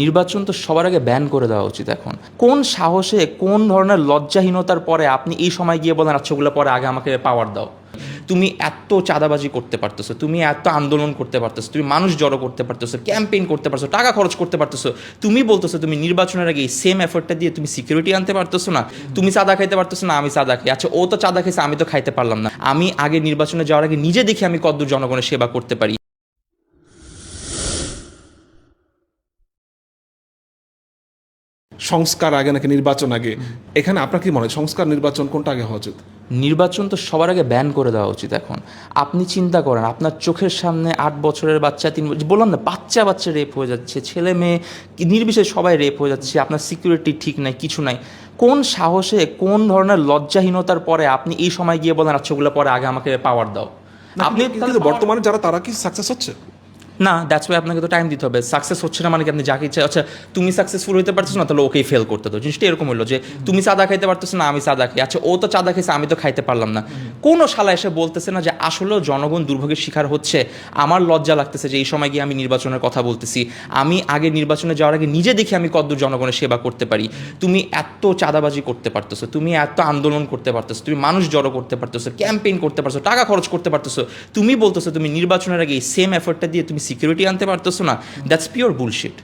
নির্বাচন তো সবার আগে ব্যান করে দেওয়া উচিত এখন। কোন সাহসে, কোন ধরনের লজ্জাহীনতার পরে আপনি এই সময় গিয়ে বলেন আচ্ছা ওগুলো পরে আগে আমাকে পাওয়ার দাও। তুমি এত চাঁদাবাজি করতে পারতেছো, তুমি এত আন্দোলন করতে পারতেছো, তুমি মানুষ জড়ো করতে পারতেছো ক্যাম্পেইন করতে পারছ টাকা খরচ করতে পারতেছো, তুমি বলতেছো, তুমি নির্বাচনের আগে এই সেম এফোর্টটা দিয়ে তুমি সিকিউরিটি আনতে পারতেছো না, তুমি চাঁদা খাইতে পারতেছো না, আমি চাঁদা খাই। আচ্ছা ও তো চাঁদা খাইছে, আমি তো খাইতে পারলাম না। আমি আগে নির্বাচনে যাওয়ার আগে নিজে দেখি আমি কতদূর জনগণের সেবা করতে পারি। সংস্কার আগে নাকি নির্বাচন আগে? এখানে আপনার কি মনে হয় সংস্কার নির্বাচন কোনটা আগে হওয়া উচিত? নির্বাচন তো সবার আগে ব্যান করে দেওয়া উচিত এখন। আপনি চিন্তা করেন আপনার চোখের সামনে আট বছরের বাচ্চা তিন বছর- বললাম না বাচ্চা বাচ্চা রেপ হয়ে যাচ্ছে ছেলে মেয়ে নির্বিশেষে সবাই রেপ হয়ে যাচ্ছে আপনার সিকিউরিটি ঠিক নাই কিছু নাই। কোন সাহসে কোন ধরনের লজ্জাহীনতার পরে আপনি এই সময় গিয়ে বলেন আচ্ছা ওগুলো পরে আগে আমাকে পাওয়ার দাও। আপনি বর্তমানে যারা তারা কি সাকসেস হচ্ছে? না দ্যাটস ওয়াই আপনাকে তো টাইম দিতে হবে। সাকসেস হচ্ছে না মানে কি আপনি যাকে ইচ্ছা আচ্ছা তুমি সাকসেসফুল হতে পারছ না, তাহলে ওকেই ফেল করতে দাও। জিনিসটা এরকম হলো যে, তুমি চাঁদা খাইতে পারতেছো না, আমি চাঁদা খাই। আচ্ছা ও তো চাঁদা খাইছে, আমি তো খাইতে পারলাম না। কোনো শালা এসে বলতেছে না যে আসলেও জনগণ দুর্ভোগের শিকার হচ্ছে, আমার লজ্জা লাগতেছে যে, এই সময় গিয়ে আমি নির্বাচনের কথা বলতেছি। আমি আগে নির্বাচনে যাওয়ার আগে নিজে দেখি আমি কতদূর জনগণের সেবা করতে পারি। তুমি এত চাঁদাবাজি করতে পারতেছো, তুমি এত আন্দোলন করতে পারতেছো, তুমি মানুষ জড়ো করতে পারতেছো ক্যাম্পেইন করতে পারছ, টাকা খরচ করতে পারতেছো। তুমি বলতেছো তুমি নির্বাচনের আগে এই সেম এফোর্টটা দিয়ে তুমি সিকিউরিটি আনতে পারতেছো না দ্যাটস পিওর বুলশিট